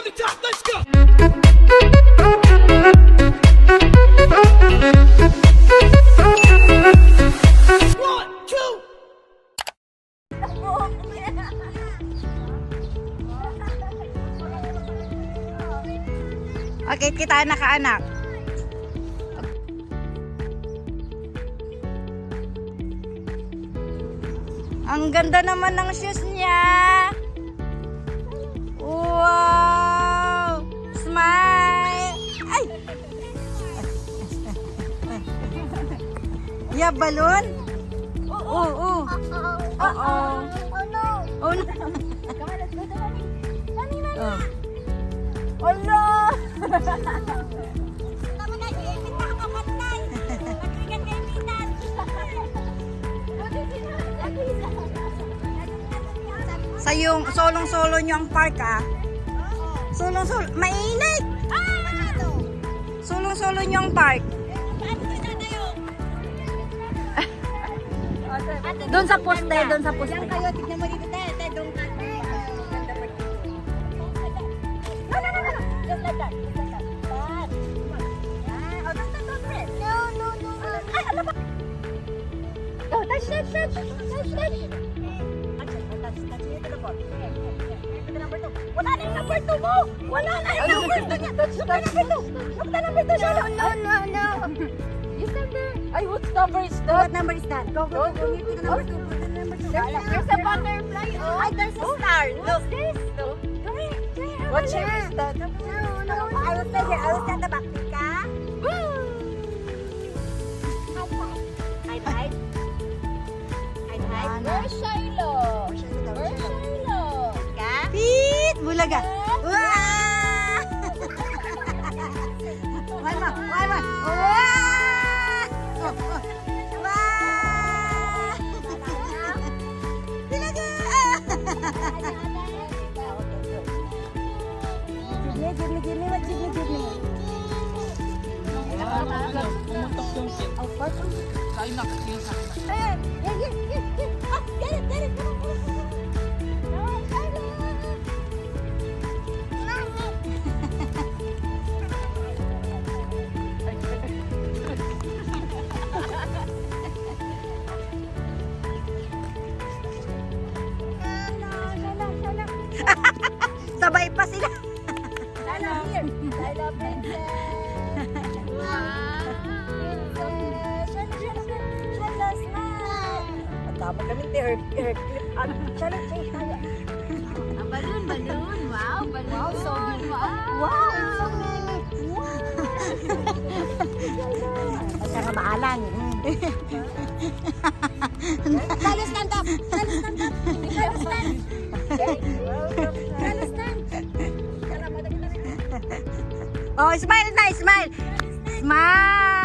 from the top. Let's go. One, two. Okay, kita anak anak. Ang ganda naman ng shoes niya. Wow! Yeah, balloon? Oo, oo. Oo. Oh no! Oh, no. Come on, let's go to mommy. Mommy, mommy. Oh. Kay Minan. Sa yung solong-solo nyo ang park ah. Solong-solo. Mainit! Solong-solo nyo ang park. Doon sa poste, doon sa poste. Yan kayo, tignan mo dito, te, te, doon ka. No, no, no, no, no. Just like that, just like that. That. Yan. Oh, press. No, no, no, no. Ay, ano ba? Go, touch, touch, touch. Touch, touch. Touch, touch, touch. Here to the ball. Here, here, here. Here to the number two. Wala na yung number two mo. Wala na yung number two niya. Touch, touch. Number two. Look number two. No, no, no, no. You stand there. Ay, what number is that? What number is that? Go, go, go. Here to the number two. Go number two. There's a butterfly. Oh, there's a star. Look. This? No. Come here. What shape is that? No, no. I will stay here. I will stand the back. Tika. High five. High five. Where's Shiloh? Where's Shiloh? Tika. Pit! Bulaga. Wah! Give me, give me, give me, what? Give me, give me. Oh, first one. Eh, yeah, yeah, yeah, yeah. Oh, get it, get it. Come on, Dami kami hair, hair clip. Ang Shiloh, say hi. Ang balloon, balloon. Wow, balloon. Wow, so Wow. Wow, so many. Wow. At saka maalan. Shiloh, stand up. Shiloh, stand up. Shiloh, stand. Shiloh, stand. Oh, smile na, smile. Smile.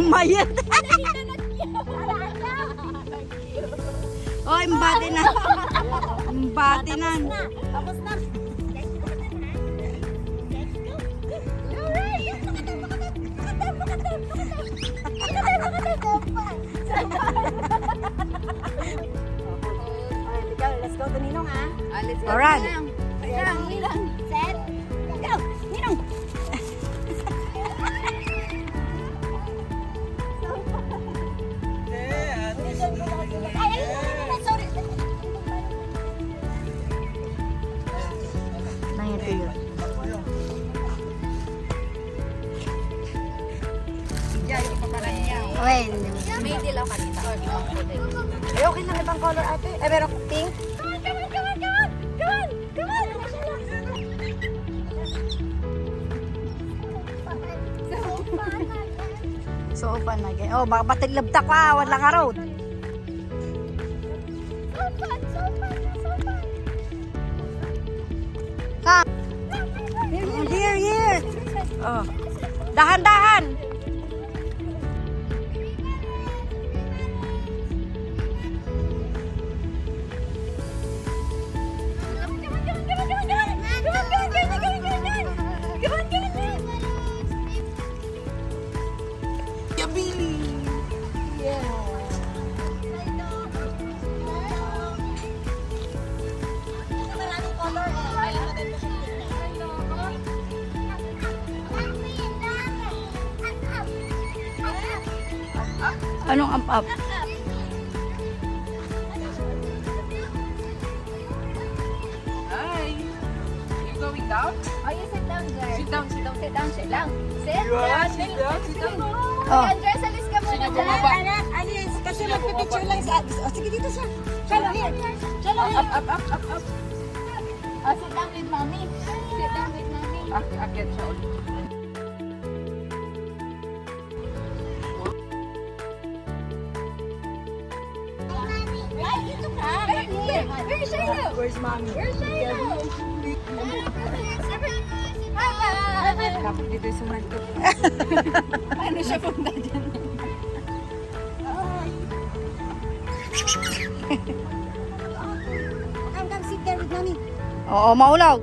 Niya. Oh, imbati na. Imbati na. Tapos na. Let's go to Ninong, ah. Alright. Ninong, Ninong. Set. Dilaw kanina. Kulay. Ay, okay lang ibang color ate. Eh, meron pink. Come on, come on, come on, come on. Come on, come on. so open again. Oh, baka batilabta ka. Wala ka road. Come. Here, here. Oh. Dahan-dahan. Anong up-up? Hi. You going down? Oh, you sit down. Sit down, sit down. Sit down, sit down. Sit down. Sit down, sit down. Oh. Andres, alis ka muna dyan. Anak, alis. Kasi magpipicture lang sa... Oh, sige, dito siya. Shalo, here. Shalo, Up, up, up, up, up. Oh, sit down with mommy. Sit down with mommy. Ah, akit siya ulit. Ay, dito ka. Here. Where's Shiloh? Where's mommy? Where's Shiloh? Dapat dito yung suman ko. Ano siya punta dyan? Come, come, sit there with mommy. Oo, maulaw.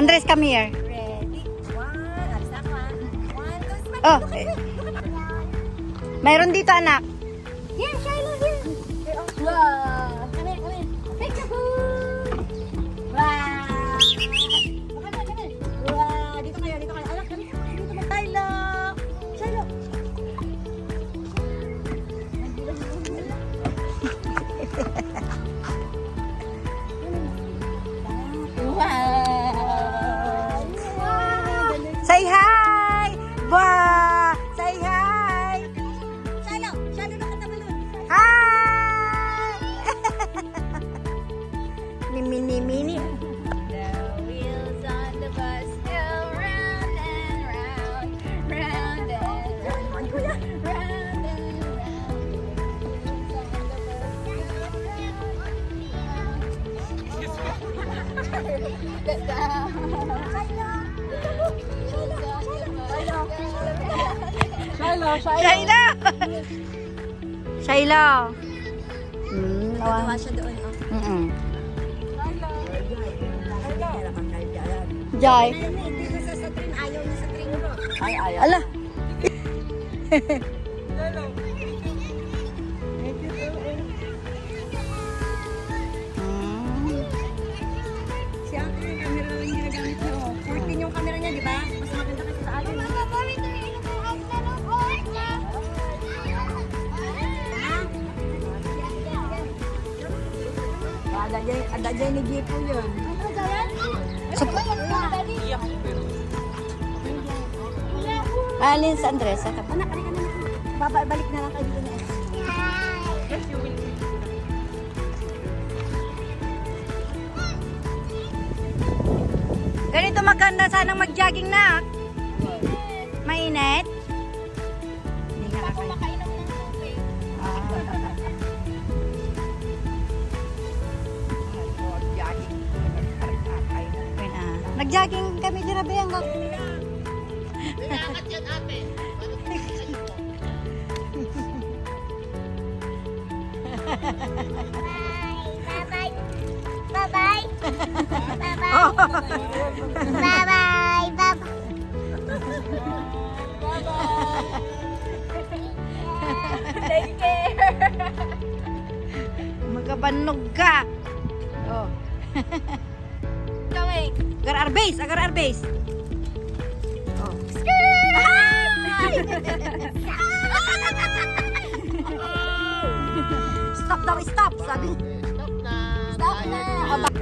Andres, come here. Ready? One. Alis ako, ha? One, two, smile. Oh, eh. Mayroon dito, anak. Down. Shiloh, Shayla! Shayla! Hmm, Tuwa nawa. siya doon, oh. Mm-mm. Jai. Hindi ko sa train, ayaw sa train. Ay, ay, ala. Hmm. Ada dyan ni Gipo yun. Dyan? Alin sa Andres? Sa Anak, halika na. Babalik na lang kayo dito na. Ganito maganda sanang mag-jogging na. Mainit? Kami din na hanggang Bye-bye. Bye-bye. Bye-bye. Bye-bye. Bye-bye. Take care. magkabanog ka. Oh. Going. Agar arbase, agar arbase. Oh. Stop daw, stop, sabi. Stop na. Stop na. Oh, ba-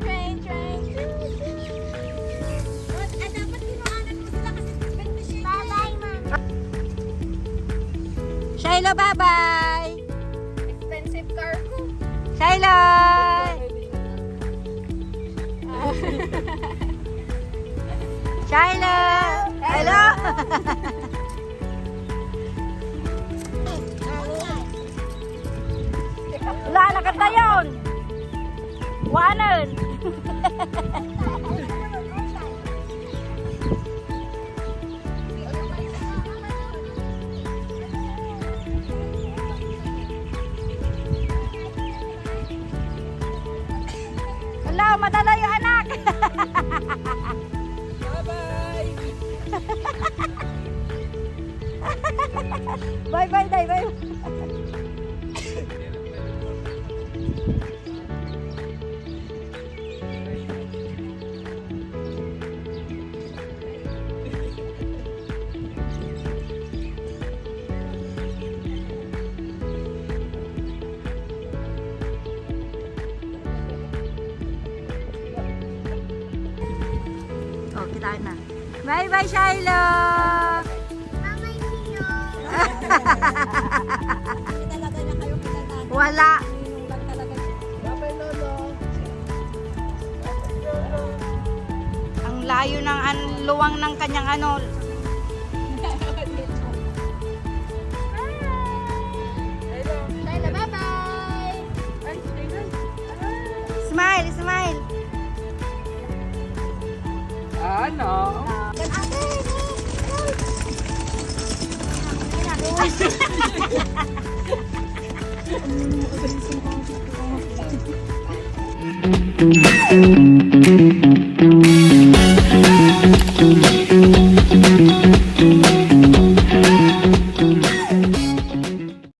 Train, train. Shiloh. Shiloh. Hello. Wala na kanta yun. Wanan. Hala, madalayo anak. Bye-bye. Bye-bye, day. Bye, -bye Bye bye, Shiloh! Wala. Ang layo ng an luwang ng kanyang ano. Smile, smile. Ano? Ate.